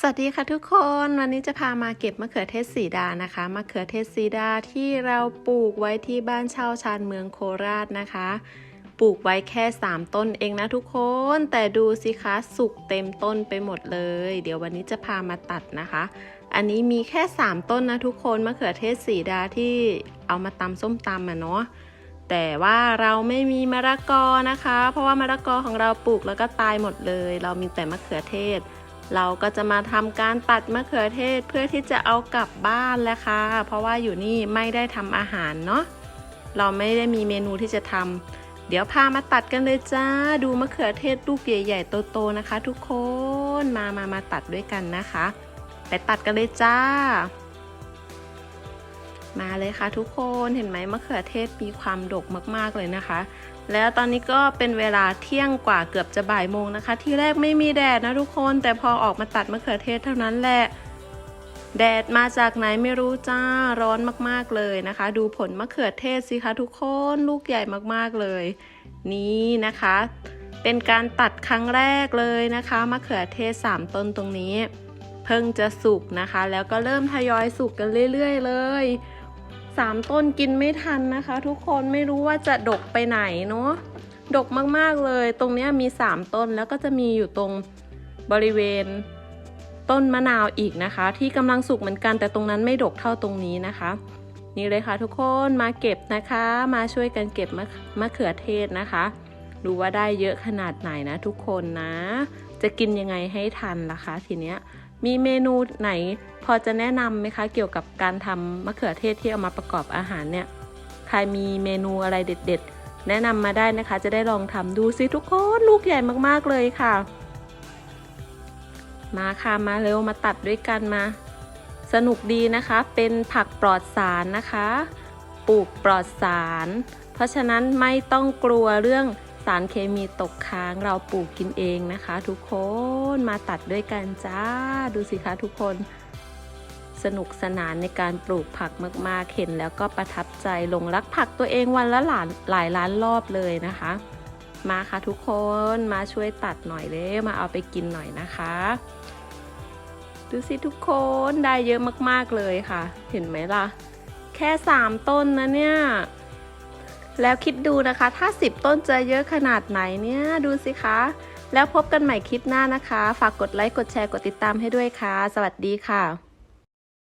สวัสดีค่ะทุกคนวันนี้จะพามาเก็บมะเขือเทศสีดานะคะมะเขือเทศสีดาที่เราปลูกไว้ที่บ้านเช่าชานเมืองโคราชนะคะ ปลูกไว้แค่ 3 ต้นเองนะทุกคน แต่ดูสิคะสุกเต็มต้นไปหมดเลย เดี๋ยววันนี้จะพามาตัดนะคะ อันนี้มีแค่ 3 ต้นนะทุกคนมะเขือเทศสีดาที่เอามาตำส้มตำอะเนาะแต่ว่าเราไม่มีมะละกอนะคะ เพราะว่ามะละกอของเราปลูกแล้วก็ตายหมดเลย เรามีแต่มะเขือเทศ เราก็จะมาทำการตัดมะเขือเทศเพื่อที่จะเอากลับบ้านแล้วค่ะ เพราะว่าอยู่นี่ไม่ได้ทำอาหารเนาะ เราไม่ได้มีเมนูที่จะทำ เดี๋ยวพามาตัดกันเลยจ้า ดูมะเขือเทศลูกใหญ่ ๆ โตๆนะคะ ทุกคน มามามาตัดด้วยกันนะคะ ไปตัดกันเลยจ้า มาเลยค่ะทุกคนเห็นไหมมะเขือเทศมีความดกมากๆเลยนะคะ แล้วตอนนี้ก็เป็นเวลาเที่ยงกว่าเกือบจะบ่ายโมงนะคะ ที่แรกไม่มีแดดนะทุกคน แต่พอออกมาตัดมะเขือเทศเท่านั้นแหละแดดมาจากไหนไม่รู้จ้าร้อนมากๆเลยนะคะ ดูผลมะเขือเทศสิคะทุกคนลูกใหญ่มากๆเลย นี่นะคะ เป็นการตัดครั้งแรกเลยนะคะมะเขือเทศ 3 ต้นตรงนี้ เพิ่งจะสุกนะคะ แล้วก็เริ่มทยอยสุกกันเรื่อย ๆ เลย สามต้นกินไม่ทันนะคะ ทุกคนไม่รู้ว่าจะดกไปไหนเนาะดกมากๆเลย ตรงนี้มีสามต้นแล้วก็จะมีอยู่ตรงบริเวณต้นมะนาวอีกนะคะ ที่กำลังสุกเหมือนกันแต่ตรงนั้นไม่ดกเท่าตรงนี้นะคะ นี่เลยค่ะทุกคนมาเก็บนะคะ มาช่วยกันเก็บมะมะเขือเทศนะคะ ดูว่าได้เยอะขนาดไหนนะทุกคนนะ จะกินยังไงให้ทันล่ะคะทีเนี้ยมีเมนูไหนพอจะแนะนำไหมคะ เกี่ยวกับการทำมะเขือเทศที่เอามาประกอบอาหารเนี่ยใครมีเมนูอะไรเด็ด ๆ แนะนำมาได้นะคะ จะได้ลองทำดูสิทุกคนลูกใหญ่มากๆเลยค่ะ มาค่ะมาเร็วมาตัดด้วยกันมา สนุกดีนะคะ เป็นผักปลอดสารนะคะ ปลูกปลอดสาร เพราะฉะนั้นไม่ต้องกลัวเรื่อง สารเคมีตกค้างเราปลูกกินเองนะคะ ทุกคนมาตัดด้วยกันจ้าดูสิคะทุกคนสนุกสนานในการปลูกผักมากๆ เห็นแล้วก็ประทับใจหลงรักผักตัวเองวันละหลายหลายล้านรอบเลยนะคะ มาค่ะทุกคนมาช่วยตัดหน่อยเลยมาเอาไปกินหน่อยนะคะ ดูสิทุกคนได้เยอะมากๆเลยค่ะ เห็นไหมล่ะ แค่สามต้นนะเนี่ย แล้วคิดดูนะคะ ถ้า 10 ต้นจะเยอะขนาดไหนเนี่ย ดูสิคะ แล้วพบกันใหม่คลิปหน้านะคะ ฝากกดไลค์ กดแชร์ กดติดตามให้ด้วยค่ะ สวัสดีค่ะ